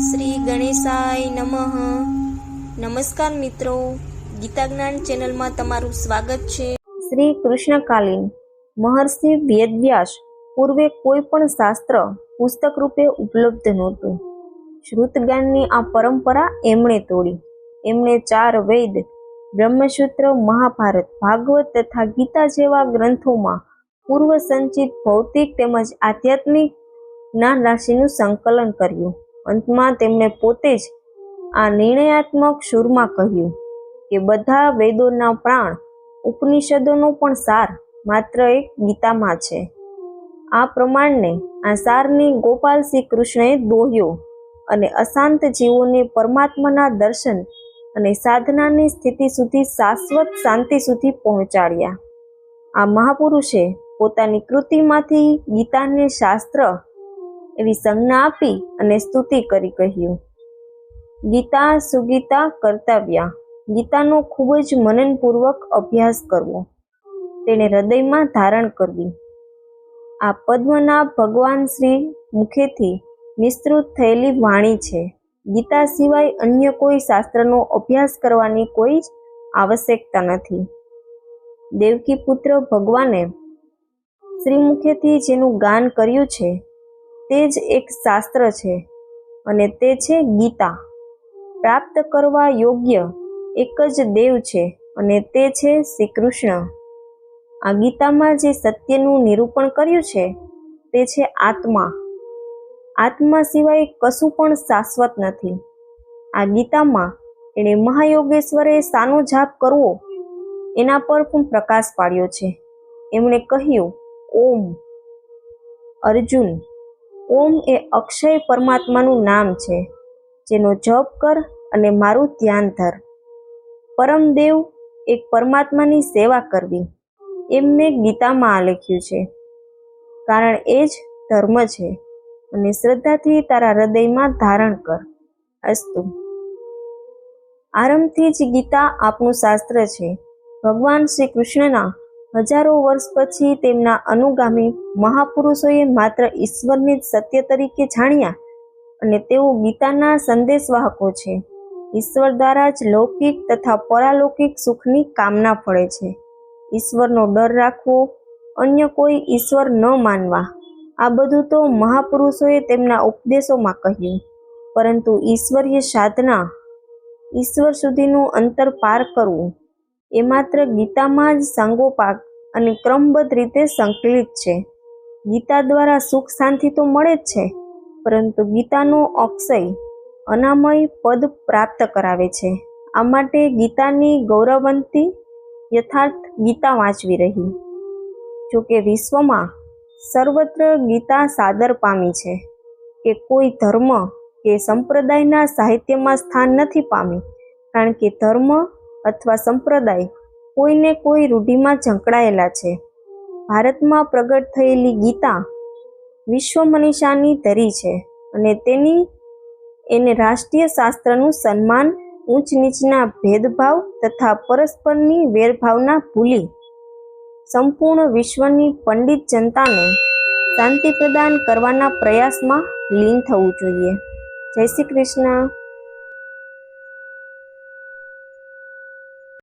શ્રી ગણેશાય નમઃ. નમસ્કાર મિત્રો. ગીતા જ્ઞાન ચેનલમાં તમારું સ્વાગત છે. શ્રી કૃષ્ણકાલીન મહર્ષિ વેદવ્યાસ પૂર્વે કોઈ પણ શાસ્ત્ર પુસ્તક રૂપે ઉપલબ્ધ નહોતું. શ્રુતગાનની આ પરંપરા એમણે તોડી. એમણે ચાર વેદ, બ્રહ્મસૂત્ર, મહાભારત, ભાગવત તથા ગીતા જેવા ગ્રંથોમાં પૂર્વ સંચિત ભૌતિક તેમજ આધ્યાત્મિક જ્ઞાન રાશિનું સંકલન કર્યું. અંતમાં તેમણે પોતે જ આ નિર્ણયાત્મક સુરમાં કહ્યું કે બધા વેદોના પ્રાણ ઉપનિષદોનો પણ સાર માત્ર એક ગીતામાં છે. આ પ્રમાણને આ સારની ગોપાલ શ્રી કૃષ્ણએ દોહ્યો અને અશાંત જીવોને પરમાત્માના દર્શન અને સાધનાની સ્થિતિ સુધી શાશ્વત શાંતિ સુધી પહોંચાડ્યા. આ મહાપુરુષે પોતાની કૃતિમાંથી ગીતાને શાસ્ત્ર એવી સંજ્ઞા આપી અને સ્તુતિ કરી કહ્યું. ગીતા સુગીતા કર્તવ્યા. ગીતાનો ખૂબ જ મનનપૂર્વક અભ્યાસ કરવો. તેને હૃદયમાં ધારણ કરવી આ પદ્મના ભગવાન શ્રી મુખેથી વિસ્તૃત થયેલી વાણી છે. ગીતા સિવાય અન્ય કોઈ શાસ્ત્રનો અભ્યાસ કરવાની કોઈ જ આવશ્યકતા નથી. દેવકી પુત્ર ભગવાને શ્રીમુખેથી જેનું ગાન કર્યું છે તે જ એક શાસ્ત્ર છે અને તે છે ગીતા. પ્રાપ્ત કરવા યોગ્ય એક જ દેવ છે અને તે છે શ્રી કૃષ્ણ આ ગીતામાં જે સત્યનું નિરૂપણ કર્યું છે તે છે આત્મા. આત્મા સિવાય કશું પણ શાશ્વત નથી. આ ગીતામાં એણે મહાયોગેશ્વરે શાનો જાપ કરવો એના પર પણ પ્રકાશ પાડ્યો છે. એમણે કહ્યું, ઓમ અર્જુન ઓમ એ અક્ષય પરમાત્માનું નામ છે, જેનો જપ કર અને મારું ધ્યાન ધર. પરમદેવ એક પરમાત્માની સેવા કરવી એમ મેં ગીતામાં આ લખ્યું છે. કારણ એ જ ધર્મ છે અને શ્રદ્ધાથી તારા હૃદયમાં ધારણ કર, અસ્તુ. આરંભથી જ ગીતા આપનું શાસ્ત્ર છે. ભગવાન શ્રી કૃષ્ણના હજારો વર્ષ પછી તેમના અનુગામી મહાપુરુષોએ માત્ર ઈશ્વરને જ સત્ય તરીકે જાણ્યા અને તેઓ ગીતાના સંદેશવાહકો છે. ઈશ્વર દ્વારા જ લૌકિક તથા પરાલૌકિક સુખની કામના ફળે છે. ઈશ્વરનો ડર રાખવો, અન્ય કોઈ ઈશ્વર ન માનવા, આ બધું તો મહાપુરુષોએ તેમના ઉપદેશોમાં કહ્યું. પરંતુ ઈશ્વરીય સાધના, ઈશ્વર સુધીનું અંતર પાર કરવું એ માત્ર ગીતામાં જ સાંગોપાક અને ક્રમબદ્ધ રીતે સંકલિત છે. ગીતા દ્વારા સુખ શાંતિ તો મળે જ છે, પરંતુ ગીતાનો અક્ષય અનામય પદ પ્રાપ્ત કરાવે છે. આ માટે ગીતાની ગૌરવંતી યથાર્થ ગીતા વાંચવી રહી. જોકે વિશ્વમાં સર્વત્ર ગીતા સાદર પામી છે કે કોઈ ધર્મ કે સંપ્રદાયના સાહિત્યમાં સ્થાન નથી પામી, કારણ કે ધર્મ અથવા સંપ્રદાય કોઈને કોઈ રૂઢિમાં ઝંકળાયેલા છે. ભારતમાં પ્રગટ થયેલી ગીતા વિશ્વ મનીષાની ધરી છે અને તેની એને રાષ્ટ્રીય શાસ્ત્રનું સન્માન ઊંચ નીચના ભેદભાવ તથા પરસ્પરની વેરભાવના ભૂલી સંપૂર્ણ વિશ્વની પંડિત જનતાને શાંતિ પ્રદાન કરવાના પ્રયાસમાં લીન થવું જોઈએ. જય શ્રી કૃષ્ણ.